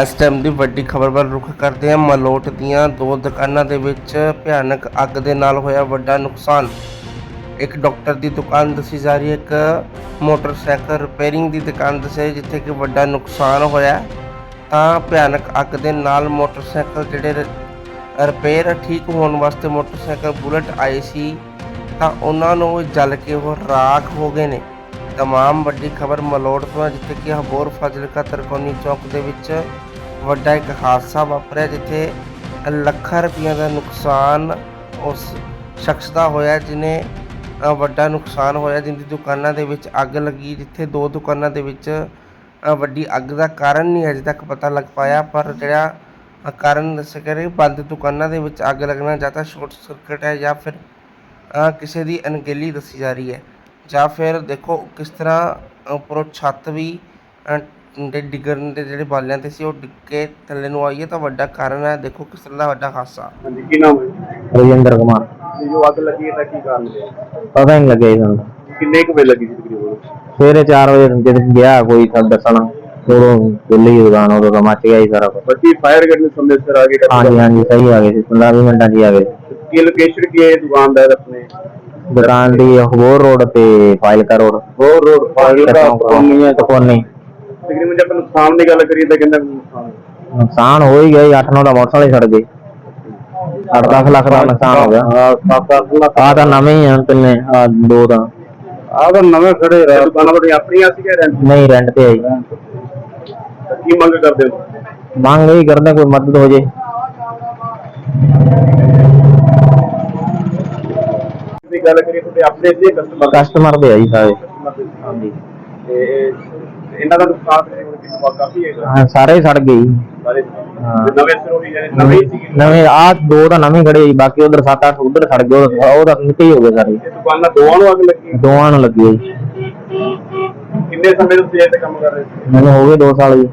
ਇਸ ਟਾਈਮ ਦੀ ਵੱਡੀ ਖਬਰ ਵੱਲ ਰੁਖ ਕਰਦੇ ਹਾਂ। ਮਲੋਟ ਦੀਆਂ ਦੋ ਦੁਕਾਨਾਂ ਦੇ ਵਿੱਚ ਭਿਆਨਕ ਅੱਗ ਦੇ ਨਾਲ ਹੋਇਆ ਵੱਡਾ ਨੁਕਸਾਨ। ਇੱਕ ਡਾਕਟਰ ਦੀ ਦੁਕਾਨ ਦੱਸੀ ਜਾ ਰਹੀ ਹੈ ਇੱਕ ਮੋਟਰਸਾਈਕਲ ਰਿਪੇਅਰਿੰਗ ਦੀ ਦੁਕਾਨ ਦੱਸੀ ਜਿੱਥੇ ਕਿ ਵੱਡਾ ਨੁਕਸਾਨ ਹੋਇਆ। ਤਾਂ ਭਿਆਨਕ ਅੱਗ ਦੇ ਨਾਲ ਮੋਟਰਸਾਈਕਲ ਜਿਹੜੇ ਰ- ਰਿਪੇਅਰ ਠੀਕ ਹੋਣ ਵਾਸਤੇ ਮੋਟਰਸਾਈਕਲ ਬੁਲਟ ਆਏ ਸੀ ਤਾਂ ਉਹਨਾਂ ਨੂੰ ਜਲ ਕੇ ਉਹ ਰਾਖ ਹੋ ਗਏ ਨੇ। ਤਮਾਮ ਵੱਡੀ ਖਬਰ ਮਲੋੜ ਤੋਂ ਹੈ, ਜਿੱਥੇ ਕਿ ਹਬੋਰ ਫਾਜ਼ਿਲਕਾ ਤਰਕੋਨੀ ਚੌਕ ਦੇ ਵਿੱਚ ਵੱਡਾ ਇੱਕ ਹਾਦਸਾ ਵਾਪਰਿਆ ਜਿੱਥੇ ਲੱਖਾਂ ਰੁਪਈਆ ਦਾ ਨੁਕਸਾਨ ਉਸ ਸ਼ਖਸ ਦਾ ਹੋਇਆ, ਜਿਨੇ ਵੱਡਾ ਨੁਕਸਾਨ ਹੋਇਆ, ਜਿੰਦੀ ਦੁਕਾਨਾਂ ਦੇ ਵਿੱਚ ਅੱਗ ਲੱਗੀ, ਜਿੱਥੇ ਦੋ ਦੁਕਾਨਾਂ ਦੇ ਵਿੱਚ ਵੱਡੀ ਅੱਗ ਦਾ ਕਾਰਨ ਨਹੀਂ ਅਜੇ ਤੱਕ ਪਤਾ ਲੱਗ ਪਾਇਆ, ਪਰ ਜਿਹੜਾ ਕਾਰਨ ਦੱਸਿਆ ਗਿਆ ਬੰਦ ਦੁਕਾਨਾਂ ਦੇ ਵਿੱਚ ਅੱਗ ਲੱਗਣਾ ਜਾਂ ਤਾਂ ਸ਼ਾਰਟ ਸਰਕਟ ਹੈ ਜਾਂ ਫਿਰ ਕਿਸੇ ਦੀ ਅਣਗਹਿਲੀ ਦੱਸੀ ਜਾ ਰਹੀ ਹੈ, ਜਾਂ ਫਿਰ ਦੇਖੋ ਕਿਸ ਤਰ੍ਹਾਂ ਉੱਪਰੋਂ ਛੱਤ ਵੀ ਦੇ ਡਿੱਗਣ ਦੇ ਜਿਹੜੇ ਬਾਲਿਆਂ ਤੇ ਸੀ ਉਹ ਡਿੱਗ ਕੇ ਥੱਲੇ ਨੂੰ ਆਈ ਹੈ ਤਾਂ ਵੱਡਾ ਕਾਰਨ ਹੈ ਦੇਖੋ ਕਿਸ ਤਰ੍ਹਾਂ ਦਾ ਵੱਡਾ ਹਾਦਸਾ। ਹਾਂਜੀ ਕੀ ਨਾਮ ਹੈ ਰਜਿੰਦਰ ਕੁਮਾਰ। ਤੇ ਜੋ ਅੱਗ ਲੱਗੀ ਹੈ ਤਾਂ ਕੀ ਕਾਰਨ ਹੈ ਪਤਾ ਹੀ ਨਹੀਂ ਲੱਗਿਆ ਜੀ ਸਾਨੂੰ। ਕਿੰਨੇ ਕੁ ਵੇ ਲੱਗੀ ਸੀ ਤਕਰੀਬਨ? ਸਵੇਰੇ 4 ਵਜੇ ਜਦ ਗਿਆ ਕੋਈ ਸਭ ਦੱਸਣ। ਉਦੋਂ ਖੁੱਲੀ ਦੁਕਾਨ ਉਦੋਂ ਤਾਂ ਮੱਚ ਗਿਆ ਜੀ ਸਾਰਾ ਕੁਛ। ਬੱਤੀ ਫਾਇਰ ਗੱਡੀ ਸਮੇਂ ਸਿਰ ਆ ਗਏ ਹਾਂਜੀ ਹਾਂਜੀ ਸਹੀ ਆ ਗਏ ਸੀ 15 20 ਮਿੰਟਾਂ 'ਚ ਹੀ ਆ ਗਏ। ਕੀ ਲੋਕੇਸ਼ਨ ਕੀ ਹੈ ਦੁਕਾਨ ਦਾ ਆਪਣੇ? ਦੁਕਾਨ ਦੀ ਹੋਰ ਰੋਡ ਤੇ ਫਾਈਲਕਾ ਰੋਡ ਹੋਰ ਰੋਡ ਫਾਜ਼ਿਲਕਾ ਕੋਨੀ ਤਕੋਨੀ ਤਕਰੀਬਨ ਜੇ ਆਪਾਂ ਨੁਕਸਾਨ ਦੀ ਗੱਲ ਕਰੀਏ ਤਾਂ ਕਿੰਨਾ ਕੁ ਨੁਕਸਾਨ ਹੈ? ਨੁਕਸਾਨ ਹੋ ਹੀ ਗਿਆ ਜੀ 8-9 ਦਾ ਮੋਟਰਸਾਈਕਲ ਹੀ ਸੜ ਗਏ। 8-10 ਲੱਖ ਦਾ ਨੁਕਸਾਨ ਹੋ ਗਿਆ। ਹਾਂ 7-8 ਲੱਖ। ਆ ਤਾਂ ਨਵੇਂ ਹੀ ਆ ਤਿੰਨੇ ਆ ਦੋ ਤਾਂ। ਆਹ ਤਾਂ ਨਵੇਂ ਖੜੇ ਰਹੇ ਦੁਕਾਨਾਂ ਤੁਹਾਡੀਆਂ ਆਪਣੀਆਂ ਸੀ ਕਿ ਰੈਂਟ? ਨਹੀਂ ਰੈਂਟ ਤੇ ਆਈ ਕੀ ਮੰਗ ਕਰਦੇ ਹੋ? ਮੰਗ ਇਹੀ ਕਰਦੇ ਕੋਈ ਮਦਦ ਹੋ ਜੇ। ਦੀ ਗੱਲ ਕਰੀਏ ਤੁਹਾਡੇ ਆਪਣੇ ਸੀ ਕਸਟਮਰ ਕਸਟਮਰ ਦੇ ਆ ਜੀ ਸਾਰੇ। ਹਾਂਜੀ। ਤੇ ਇਹਨਾਂ ਦਾ ਨੁਕਸਾਨ ਤਕਰੀਬਨ ਕਿੰਨਾ ਕਾਫੀ ਹੈਗਾ ਹਾਂ ਸਾਰੇ ਹੀ ਸੜ ਗਏ ਜੀ। ਸਾਰੇ ਹਾਂ। ਤੇ ਨਵੇਂ ਸਿਰੋਂ ਹੀ ਜਾਨੇ ਨਵੇਂ ਹੀ ਸੀਗੇ। ਨਵੇਂ ਆ ਦੋ ਤਾਂ ਨਵੇਂ ਖੜੇ ਜੀ ਬਾਕੀ ਉਧਰ 7-8 ਉਧਰ ਸੜ ਗਏ ਉਹ ਉਹ ਤਾਂ ਨਿੱਕੇ ਹੀ ਹੋ ਗਏ ਸਾਰੇ। ਇਹ ਦੁਕਾਨਾਂ ਦੋਵਾਂ ਨੂੰ ਅੱਗ ਲੱਗੀ ਦੋਵਾਂ ਨੂੰ ਲੱਗੀ ਜੀ। ਕਿੰਨੇ ਸਮੇਂ ਤੋਂ ਤੁਸੀਂ ਇੱਥੇ ਕੰਮ ਕਰ ਰਹੇ ਸੀ? ਮੈਨੂੰ ਹੋ ਗਏ 2 ਸਾਲ ਜੀ।